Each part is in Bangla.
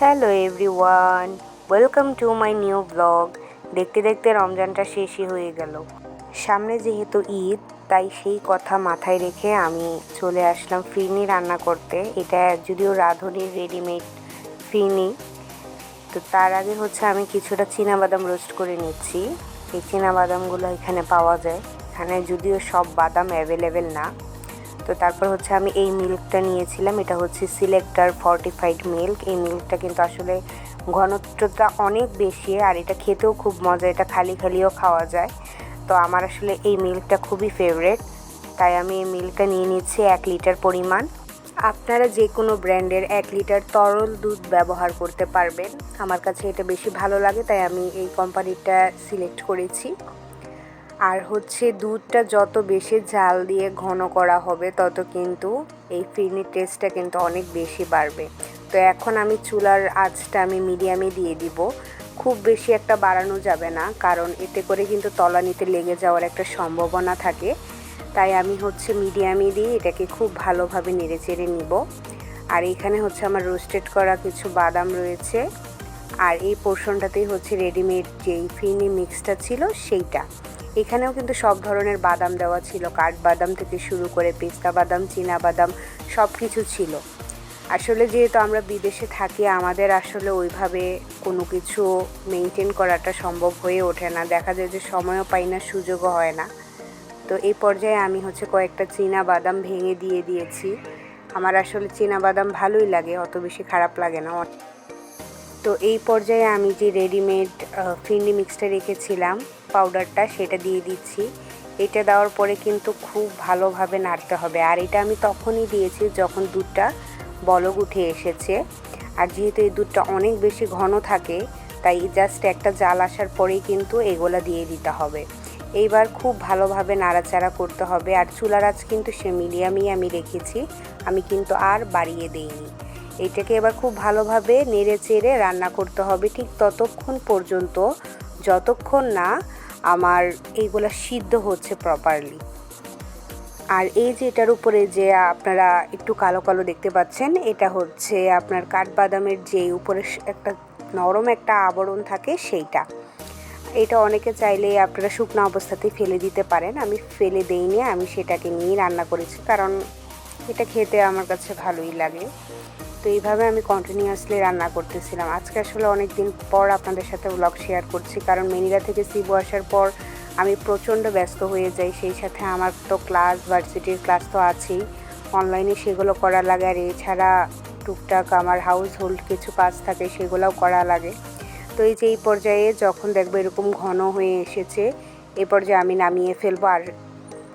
Hello everyone welcome to my new blog দেখতে দেখতে রমজানটা শেষই হয়ে গেল। সামনে যেহেতু ঈদ, তাই সেই কথা মাথায় রেখে আমি চলে আসলাম ফিরনি রান্না করতে। এটা যদিও রাঁধুনির রেডিমেড ফিরনি। তো তার আগে হচ্ছে আমি কিছুটা বাদাম রোস্ট করে নিচ্ছি। এই বাদামগুলো এখানে পাওয়া যায়। এখানে যদিও সব বাদাম অ্যাভেলেবেল না। তো তারপর হচ্ছে আমি এই মিল্কটা নিয়েছিলাম। এটা হচ্ছে সিলেক্টার ফর্টিফাইড মিল্ক এই মিল্কটা কিন্তু আসলে ঘনত্বটা অনেক বেশি আর এটা খেতেও খুব মজা, এটা খালি খালিও খাওয়া যায়। তো আমার আসলে এই মিল্কটা খুবই ফেভারেট তাই আমি এই মিল্কটা নিয়ে নিচ্ছি এক লিটার পরিমাণ। আপনারা যে কোনো ব্র্যান্ডের এক লিটার তরল দুধ ব্যবহার করতে পারবেন। আমার কাছে এটা বেশি ভালো লাগে, তাই আমি এই কোম্পানিটা সিলেক্ট করেছি। আর হচ্ছে দুধটা যত বেশি জাল দিয়ে ঘন করা হবে, তত কিন্তু এই ফিরনির টেস্টটা কিন্তু অনেক বেশি বাড়বে। তো এখন আমি চুলার আঁচটা আমি মিডিয়ামে দিয়ে দিব। খুব বেশি একটা বাড়ানো যাবে না, কারণ এতে করে কিন্তু তলানিতে লেগে যাওয়ার একটা সম্ভাবনা থাকে। তাই আমি হচ্ছে মিডিয়ামে দিয়ে এটাকে খুব ভালোভাবে নেড়ে চেড়ে নিব। আর এখানে হচ্ছে আমার রোস্টেড করা কিছু বাদাম রয়েছে। আর এই পোর্শনটাতেই হচ্ছে রেডিমেড যেই ফিরনি মিক্সটা ছিল, সেইটা। এখানেও কিন্তু সব ধরনের বাদাম দেওয়া ছিল। কাঠবাদাম থেকে শুরু করে পেস্তা বাদাম, চীনা বাদাম সব কিছু ছিল। আসলে যেহেতু আমরা বিদেশে থাকি, আমাদের আসলে ওইভাবে কোনো কিছু মেনটেন করাটা সম্ভব হয়ে ওঠে না। দেখা যায় যে সময়ও পাই না, সুযোগও হয় না। তো এই পর্যায়ে আমি হচ্ছে কয়েকটা চীনা বাদাম ভেঙে দিয়ে দিয়েছি। আমার আসলে চীনা বাদাম ভালোই লাগে, অত বেশি খারাপ লাগে না। তো এই পর্যায়ে আমি যে রেডিমেড ফিন্ডি মিক্সটা রেখেছিলাম পাউডারটা সেটা দিয়ে দিচ্ছি। এটা দেওয়ার পরে কিন্তু খুব ভালোভাবে নাড়তে হবে। আর এটা আমি তখনই দিয়েছি যখন দুধটা বলক উঠে এসেছে। আর যেহেতু এই দুধটা অনেক বেশি ঘন থাকে, তাই জাস্ট একটা জাল আসার পরেই কিন্তু এগুলা দিয়ে দিতে হবে। এইবার খুব ভালোভাবে নাড়াচাড়া করতে হবে। আর চুলার আঁচ কিন্তু সে মিডিয়ামই আমি রেখেছি। আমি কিন্তু আর বাড়িয়ে দেইনি। এটাকে এবার খুব ভালোভাবে নেড়ে চেড়ে রান্না করতে হবে ঠিক ততক্ষণ পর্যন্ত, যতক্ষণ না আমার এইগুলো সিদ্ধ হচ্ছে প্রপারলি আর এই যে এটার উপরে যে আপনারা একটু কালো কালো দেখতে পাচ্ছেন, এটা হচ্ছে আপনার কাঠবাদামের যে উপরে একটা নরম একটা আবরণ থাকে সেইটা। এটা অনেকে চাইলে আপনারা শুকনো অবস্থাতেই ফেলে দিতে পারেন, আমি ফেলে দেইনি, আমি সেটাকে নিয়ে রান্না করেছি, কারণ এটা খেতে আমার কাছে ভালোই লাগে। তো এইভাবে আমি কন্টিনিউয়াসলি রান্না করতেছিলাম। আজকে আসলে অনেক দিন পর আপনাদের সাথে ব্লগ শেয়ার করছি, কারণ মেনিরা থেকে সিবু আসার পর আমি প্রচণ্ড ব্যস্ত হয়ে যাই, সেই সাথে আমার তো ক্লাস ভার্সিটির ক্লাস তো আছেই। অনলাইনে সেগুলো করা লাগে আর এছাড়া টুকটাক আমার হাউস হোল্ড কিছু কাজ থাকে, সেগুলোও করা লাগে। তো এই যে এই পর্যায়ে যখন দেখব এরকম ঘন হয়ে এসেছে এই পর্যায়ে আমি নামিয়ে ফেলব। আর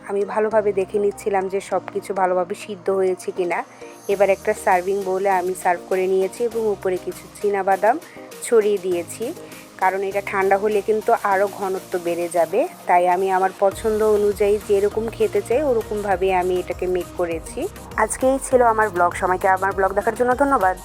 আমি ভালোভাবে দেখে নিচ্ছিলাম যে সব কিছু ভালোভাবে সিদ্ধ হয়েছে কিনা। এবার একটা সার্ভিং বোলে আমি সার্ভ করে নিয়েছি এবং উপরে কিছু বাদাম ছড়িয়ে দিয়েছি। কারণ এটা ঠান্ডা হলে কিন্তু আরও ঘনত্ব বেড়ে যাবে। তাই আমি আমার পছন্দ অনুযায়ী যেরকম খেতে চাই ওরকমভাবে আমি এটাকে মেক করেছি। আজকেই ছিল আমার ব্লগ সময়কে আমার ব্লগ দেখার জন্য ধন্যবাদ।